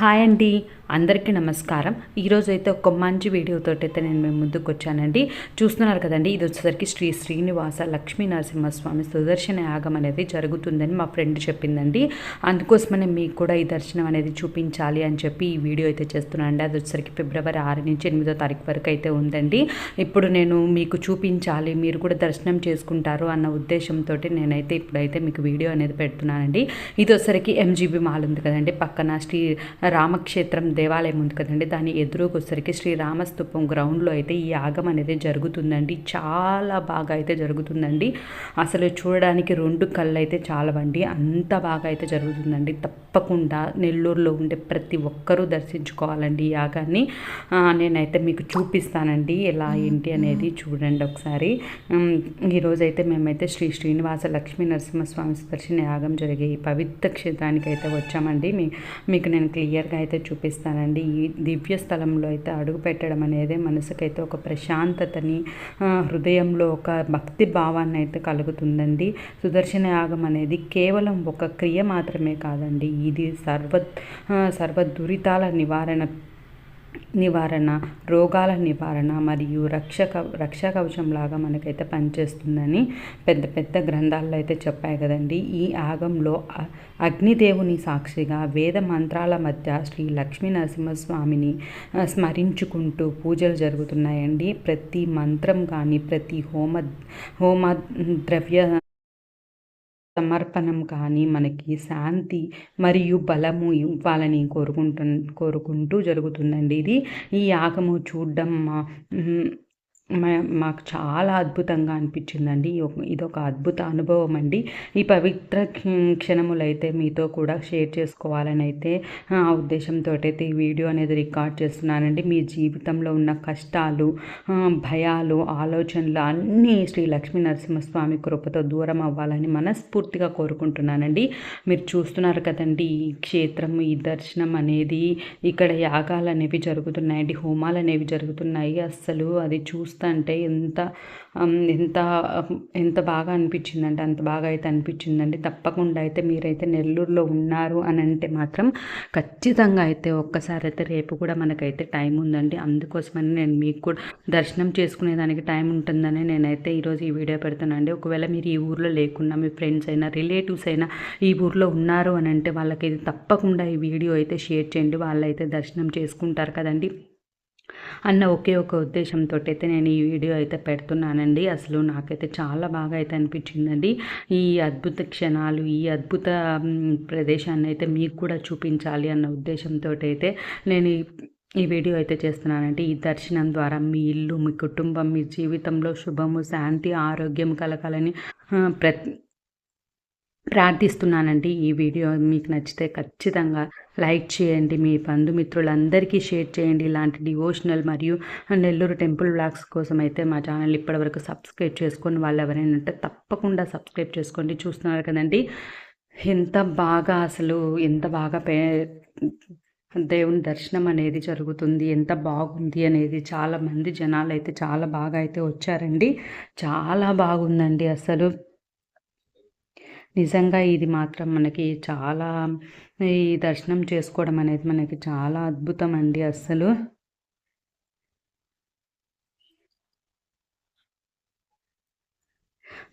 Hi అండి అందరికీ నమస్కారం. ఈరోజు అయితే ఒక మంచి వీడియోతో అయితే నేను మేము ముందుకు వచ్చానండి. చూస్తున్నారు కదండి ఇది వచ్చేసరికి శ్రీ శ్రీనివాస లక్ష్మీ నరసింహస్వామి సుదర్శన యాగం అనేది జరుగుతుందని మా ఫ్రెండ్ చెప్పిందండి. అందుకోసమనే మీకు కూడా ఈ దర్శనం అనేది చూపించాలి అని చెప్పి ఈ వీడియో అయితే చేస్తున్నానండి. అది వచ్చేసరికి ఫిబ్రవరి ఆరు నుంచి ఎనిమిదో తారీఖు వరకు అయితే ఉందండి. ఇప్పుడు నేను మీకు చూపించాలి మీరు కూడా దర్శనం చేసుకుంటారు అన్న ఉద్దేశంతో నేనైతే ఇప్పుడైతే మీకు వీడియో అనేది పెడుతున్నానండి. ఇది వచ్చేసరికి ఎంజీబీ మాల్ ఉంది కదండి పక్కన శ్రీ రామక్షేత్రం దేవాలయం ఉంది కదండి. దాని ఎదురుకు వచ్చేసరికి శ్రీ రామస్తూపం గ్రౌండ్లో అయితే ఈ యాగం అనేది జరుగుతుందండి. చాలా బాగా అయితే జరుగుతుందండి. అసలు చూడడానికి రెండు కళ్ళు అయితే చాలవండి. అంత బాగా అయితే జరుగుతుందండి. తప్పకుండా నెల్లూరులో ఉండే ప్రతి ఒక్కరూ దర్శించుకోవాలండి ఈ యాగాన్ని. నేనైతే మీకు చూపిస్తానండి ఎలా ఏంటి అనేది చూడండి ఒకసారి. ఈరోజైతే మేమైతే శ్రీ శ్రీనివాస లక్ష్మీ నరసింహస్వామి దర్శన యాగం జరిగే ఈ పవిత్ర క్షేత్రానికి అయితే వచ్చామండి మీకు నేను క్లియర్గా అయితే చూపిస్తానండి. ఈ దివ్య స్థలంలో అయితే అడుగు పెట్టడం అనేది మనసుకైతే ఒక ప్రశాంతతని హృదయంలో ఒక భక్తి భావాన్ని అయితే కలుగుతుందండి. సుదర్శన యాగం అనేది కేవలం ఒక క్రియ మాత్రమే కాదండి. ఇది సర్వ సర్వ దురితాల నివారణ నివారణ రోగాల నివారణ మరియు రక్షక రక్షా కవచం లాగా మనకైతే పనిచేస్తుందని పెద్ద పెద్ద గ్రంథాల్లో అయితే చెప్పాయి కదండి. ఈ యాగంలో అగ్నిదేవుని సాక్షిగా వేద మంత్రాల మధ్య శ్రీ లక్ష్మీ నరసింహస్వామిని స్మరించుకుంటూ పూజలు జరుగుతున్నాయండి. ప్రతి మంత్రం కానీ ప్రతి హోమ హోమ ద్రవ్య సమర్పణం కానీ మనకి శాంతి మరియు బలము ఇవ్వాలని కోరుకుంటు కోరుకుంటూ జరుగుతుందండి ఇది. ఈ యాగము చూడడం మాకు చాలా అద్భుతంగా అనిపించిందండి. ఇది ఒక- ఇదొక అద్భుత అనుభవం అండి. ఈ పవిత్ర క్షణములు అయితే మీతో కూడా షేర్ చేసుకోవాలని అయితే ఆ ఉద్దేశంతో అయితే ఈ వీడియో అనేది రికార్డ్ చేస్తున్నానండి. మీ జీవితంలో ఉన్న కష్టాలు భయాలు ఆలోచనలు అన్నీ శ్రీ లక్ష్మీ నరసింహస్వామి కృపతో దూరం అవ్వాలని మనస్ఫూర్తిగా కోరుకుంటున్నానండి. మీరు చూస్తున్నారు కదండి ఈ క్షేత్రం ఈ దర్శనం అనేది. ఇక్కడ యాగాలు అనేవి జరుగుతున్నాయండి హోమాలు అనేవి జరుగుతున్నాయి. అస్సలు అది చూస్తుంటే ఎంత ఎంత ఎంత బాగా అనిపించిందంటే అంత బాగా అయితే అనిపించిందండి. తప్పకుండా అయితే మీరైతే నెల్లూరులో ఉన్నారు అని అంటే మాత్రం ఖచ్చితంగా అయితే ఒక్కసారి అయితే రేపు కూడా మనకైతే టైం ఉందండి. అందుకోసమని నేను మీకు కూడా దర్శనం చేసుకునేదానికి టైం ఉంటుందని నేనైతే ఈరోజు ఈ వీడియో పెడుతున్నానండి. ఒకవేళ మీరు ఈ ఊర్లో లేకున్నా మీ ఫ్రెండ్స్ అయినా రిలేటివ్స్ అయినా ఈ ఊర్లో ఉన్నారు అని అంటే వాళ్ళకి ఇది తప్పకుండా ఈ వీడియో అయితే షేర్ చేయండి. వాళ్ళైతే దర్శనం చేసుకుంటారు కదండి. అన్న ఒకే ఒక ఉద్దేశంతో అయితే నేను ఈ వీడియో అయితే పెడుతున్నానండి. అసలు నాకైతే చాలా బాగా అయితే అనిపించిందండి. ఈ అద్భుత క్షణాలు ఈ అద్భుత ప్రదేశాన్ని అయితే మీకు కూడా చూపించాలి అన్న ఉద్దేశంతో అయితే నేను ఈ ఈ వీడియో అయితే చేస్తున్నానండి. ఈ దర్శనం ద్వారా మీ ఇల్లు మీ కుటుంబం మీ జీవితంలో శుభము శాంతి ఆరోగ్యం కలగాలని ప్రతి ప్రార్థిస్తున్నానండి. ఈ వీడియో మీకు నచ్చితే ఖచ్చితంగా లైక్ చేయండి. మీ బంధుమిత్రులందరికీ షేర్ చేయండి. ఇలాంటి డివోషనల్ మరియు నెల్లూరు టెంపుల్ బ్లాగ్స్ కోసం అయితే మా ఛానల్ ఇప్పటివరకు సబ్స్క్రైబ్ చేసుకొని వాళ్ళు ఎవరైనా ఉంటే తప్పకుండా సబ్స్క్రైబ్ చేసుకోండి. చూస్తున్నారు కదండి. ఎంత బాగా అసలు ఎంత బాగా పే దేవుని దర్శనం అనేది జరుగుతుంది. ఎంత బాగుంది అనేది చాలామంది జనాలు అయితే చాలా బాగా అయితే వచ్చారండి. చాలా బాగుందండి అసలు. నిజంగా ఇది మాత్రం మనకి చాలా ఈ దర్శనం చేసుకోవడం అనేది మనకి చాలా అద్భుతం అండి అస్సలు.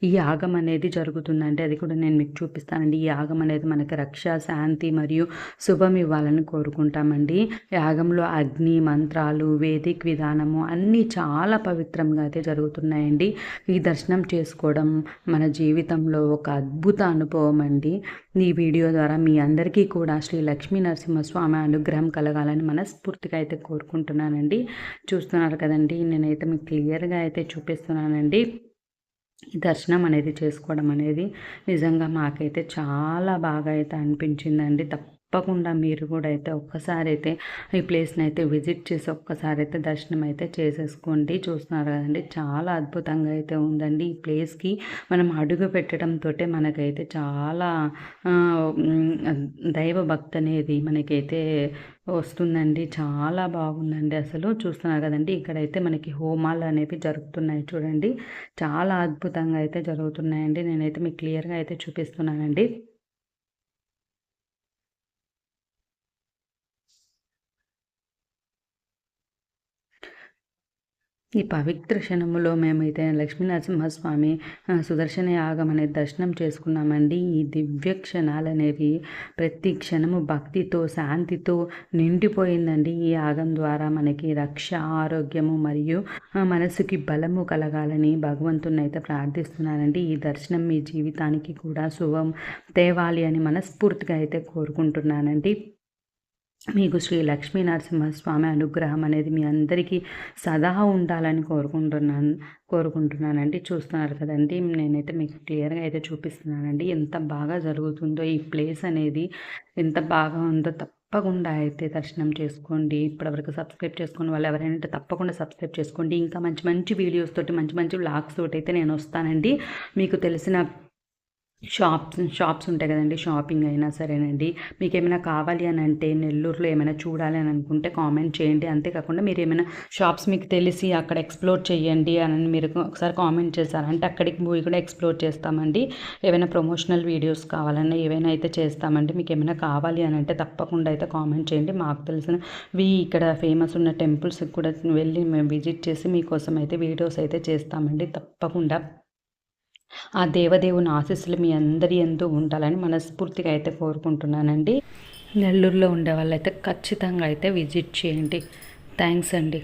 ఈ యాగం అనేది జరుగుతుందండి అది కూడా నేను మీకు చూపిస్తానండి. ఈ యాగం అనేది మనకి రక్ష శాంతి మరియు శుభం ఇవ్వాలని కోరుకుంటామండి. యాగంలో అగ్ని మంత్రాలు వేదిక్ విధానము అన్నీ చాలా పవిత్రంగా అయితే జరుగుతున్నాయండి. ఈ దర్శనం చేసుకోవడం మన జీవితంలో ఒక అద్భుత అనుభవం అండి. ఈ వీడియో ద్వారా మీ అందరికీ కూడా శ్రీ లక్ష్మీ నరసింహస్వామి అనుగ్రహం కలగాలని మనస్ఫూర్తిగా అయితే కోరుకుంటున్నానండి. చూస్తున్నారు కదండి. నేనైతే మీకు క్లియర్గా అయితే చూపిస్తున్నానండి. దర్శనం అనేది చేసుకోవడం అనేది నిజంగా మాకైతే చాలా బాగా అయితే అనిపించిందండి. తప్పకుండా మీరు కూడా అయితే ఒక్కసారి అయితే ఈ ప్లేస్ని అయితే విజిట్ చేసి ఒక్కసారి అయితే దర్శనం అయితే చేసేసుకోండి. చూస్తున్నారు కదండి చాలా అద్భుతంగా అయితే ఉందండి ఈ ప్లేస్కి. మనం అడుగు పెట్టడంతో మనకైతే చాలా దైవభక్తి దైవ భక్తి అనేది మనకైతే వస్తుందండి. చాలా బాగుందండి అసలు. చూస్తున్నారు కదండి ఇక్కడైతే మనకి హోమాలు అనేవి జరుగుతున్నాయి చూడండి. చాలా అద్భుతంగా అయితే జరుగుతున్నాయండి. నేనైతే మీకు క్లియర్గా అయితే చూపిస్తున్నానండి. ఈ పవిత్ర క్షణములో మేమైతే లక్ష్మీనరసింహస్వామి సుదర్శన యాగం అనే దర్శనం చేసుకున్నామండి. ఈ దివ్య క్షణాలు అనేవి ప్రతి క్షణము భక్తితో శాంతితో నిండిపోయిందండి. ఈ యాగం ద్వారా మనకి రక్ష ఆరోగ్యము మరియు మనసుకి బలము కలగాలని భగవంతుని అయితే ప్రార్థిస్తున్నానండి. ఈ దర్శనం మీ జీవితానికి కూడా శుభం తేవాలి అని మనస్ఫూర్తిగా అయితే కోరుకుంటున్నానండి. మీకు శ్రీ లక్ష్మీ నరసింహస్వామి అనుగ్రహం అనేది మీ అందరికీ సదా ఉండాలని కోరుకుంటున్నాను కోరుకుంటున్నానండి. చూస్తున్నారు కదండి నేనైతే మీకు క్లియర్గా అయితే చూపిస్తున్నానండి. ఎంత బాగా జరుగుతుందో ఈ ప్లేస్ అనేది ఎంత బాగా ఉందో తప్పకుండా అయితే దర్శనం చేసుకోండి. ఇప్పటివరకు సబ్స్క్రైబ్ చేసుకున్న వాళ్ళు ఎవరైనా తప్పకుండా సబ్స్క్రైబ్ చేసుకోండి. ఇంకా మంచి మంచి వీడియోస్ తోటి మంచి మంచి వ్లాగ్స్ తోటి అయితే నేను వస్తానండి. మీకు తెలిసిన షాప్స్ షాప్స్ ఉంటాయి కదండి షాపింగ్ అయినా సరేనండి. మీకు ఏమైనా కావాలి అని అంటే నెల్లూరులో ఏమైనా చూడాలి అని అనుకుంటే కామెంట్ చేయండి. అంతేకాకుండా మీరు ఏమైనా షాప్స్ మీకు తెలిసి అక్కడ ఎక్స్ప్లోర్ చేయండి అని మీరు ఒకసారి కామెంట్ చేశారంటే అక్కడికి పోయి కూడా ఎక్స్ప్లోర్ చేస్తామండి. ఏమైనా ప్రమోషనల్ వీడియోస్ కావాలన్నా ఏవైనా అయితే చేస్తామండి. మీకు ఏమైనా కావాలి అని అంటే తప్పకుండా అయితే కామెంట్ చేయండి. మాకు తెలిసినవి ఇక్కడ ఫేమస్ ఉన్న టెంపుల్స్కి కూడా వెళ్ళి మేము విజిట్ చేసి మీకోసం అయితే వీడియోస్ అయితే చేస్తామండి. తప్పకుండా. ఆ దేవదేవుని ఆశీస్సులు మీ అందరి ఎందు ఉండాలని మనస్ఫూర్తిగా అయితే కోరుకుంటున్నానండి. నెల్లూరులో ఉండే వాళ్ళైతే ఖచ్చితంగా అయితే విజిట్ చేయండి. థ్యాంక్స్ అండి.